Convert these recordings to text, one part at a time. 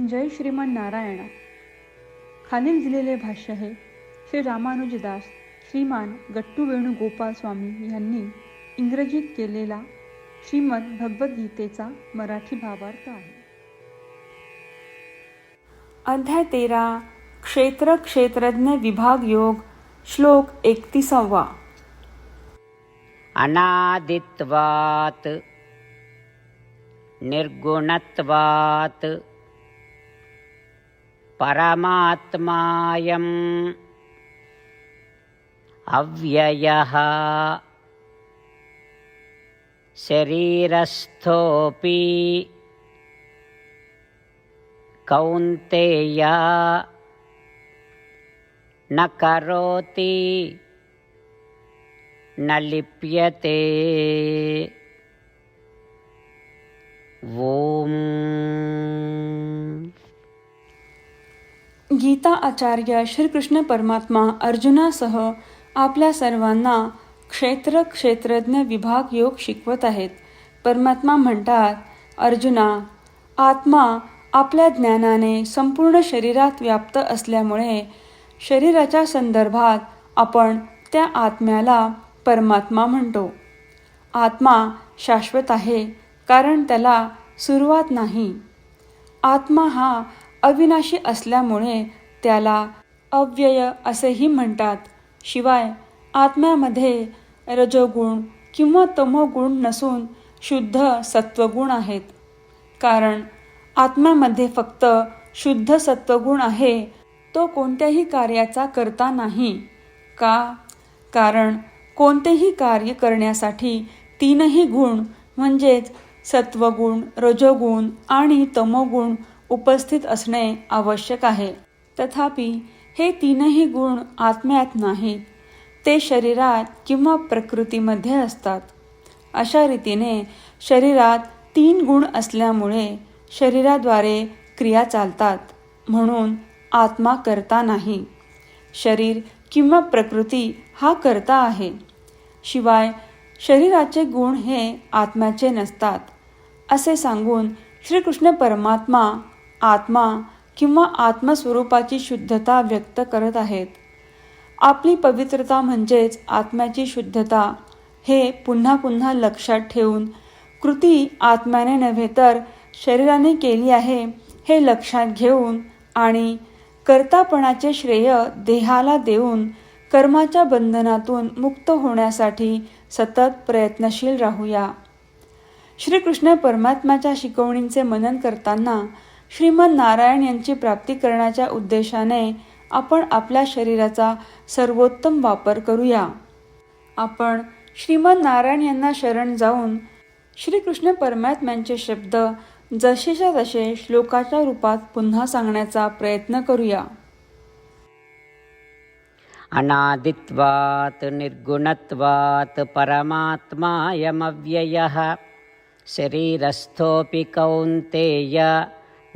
जय श्रीमन नारायणा. खालील दिलेले भाष्य हे श्री रामानुजदास श्रीमान गट्टू वेणुगोपाल स्वामी यांनी इंग्रजीत केलेला श्रीमद भगवद्गीतेचा मराठी भावार्थ आहे. अध्याय तेरा क्षेत्र क्षेत्रज्ञ विभाग योग श्लोक एकतीसावा. अनादित्वात् निर्गुणत्वात् परमात्मायम् अव्ययः शरीरस्थोऽपि कौन्तेय न करोति न लिप्यते ॐ गीता आचार्य श्रीकृष्ण परमात्मा अर्जुनासह आपल्या सर्वांना क्षेत्र क्षेत्रज्ञ विभाग योग शिकवत आहेत. परमात्मा म्हणतात अर्जुना आत्मा आपल्या ज्ञानाने संपूर्ण शरीरात व्याप्त असल्यामुळे शरीराच्या संदर्भात आपण त्या आत्म्याला परमात्मा म्हणतो. आत्मा शाश्वत आहे कारण त्याला सुरुवात नाही. आत्मा हा अविनाशी असल्यामुळे त्याला अव्यय असेही म्हणतात. शिवाय आत्म्यामध्ये रजोगुण किंवा तमोगुण नसून शुद्ध सत्वगुण आहेत. कारण आत्म्यामध्ये फक्त शुद्ध सत्वगुण आहे तो कोणत्याही कार्याचा करता नाही. का? कारण कोणतेही कार्य करण्यासाठी तीनही गुण म्हणजेच सत्वगुण रजोगुण आणि तमोगुण उपस्थित असणे आवश्यक आहे. तथापि हे तीनही गुण आत्म्यात नाहीत. ते शरीरात किंवा प्रकृतीमध्ये असतात. अशा रीतीने शरीरात तीन गुण असल्यामुळे शरीराद्वारे क्रिया चालतात. म्हणून आत्मा करता नाही. शरीर किंवा प्रकृती हा करता आहे. शिवाय शरीराचे गुण हे आत्म्याचे नसतात. असे सांगून श्रीकृष्ण परमात्मा आत्मा किंवा आत्मस्वरूपाची शुद्धता व्यक्त करत आहेत. आपली पवित्रता म्हणजेच आत्म्याची शुद्धता हे पुन्हा पुन्हा लक्षात ठेवून कृती आत्म्याने नव्हे तर शरीराने केली आहे हे लक्षात घेऊन आणि कर्तापणाचे श्रेय देहाला देऊन कर्माच्या बंधनातून मुक्त होण्यासाठी सतत प्रयत्नशील राहूया. श्रीकृष्ण परमात्म्याच्या शिकवणींचे मनन करताना श्रीमद नारायण यांची प्राप्ती करण्याच्या उद्देशाने आपण आपल्या शरीराचा सर्वोत्तम वापर करूया. आपण श्रीमद नारायण यांना शरण जाऊन श्रीकृष्ण परमात्म्यांचे शब्द जसेच्या तसे श्लोकाच्या रूपात पुन्हा सांगण्याचा प्रयत्न करूया. अनादित्वात् निर्गुणत्वात् परमात्मायमव्ययः. शरीरस्थोऽपि कौन्तेय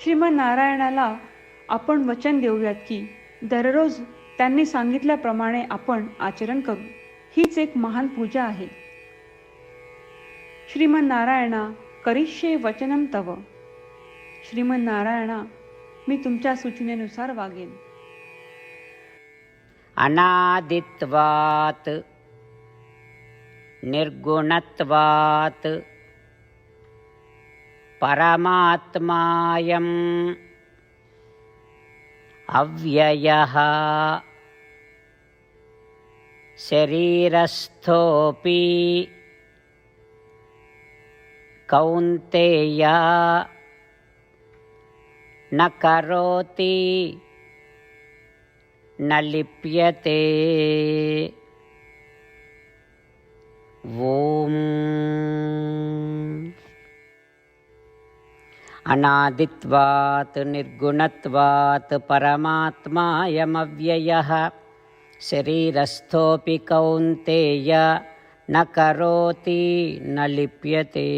श्रीमन नारायणाला आपण वचन देऊयात की दररोज त्यांनी सांगितल्याप्रमाणे आपण आचरण करू. हीच एक महान पूजा आहे. श्रीमन नारायणा करिष्ये वचनम तव. श्रीमन नारायणा मी तुमच्या सूचनेनुसार वागेन. अनादित्वात निर्गुणत्वात परमात्मायम् अव्ययः शरीरस्थोऽपि कौन्तेय न करोति न लिप्यते ॐ अनादित्वात् निर्गुणत्वात् परमात्मायमव्ययः शरीरस्थोऽपि कौन्तेय न करोति न लिप्यते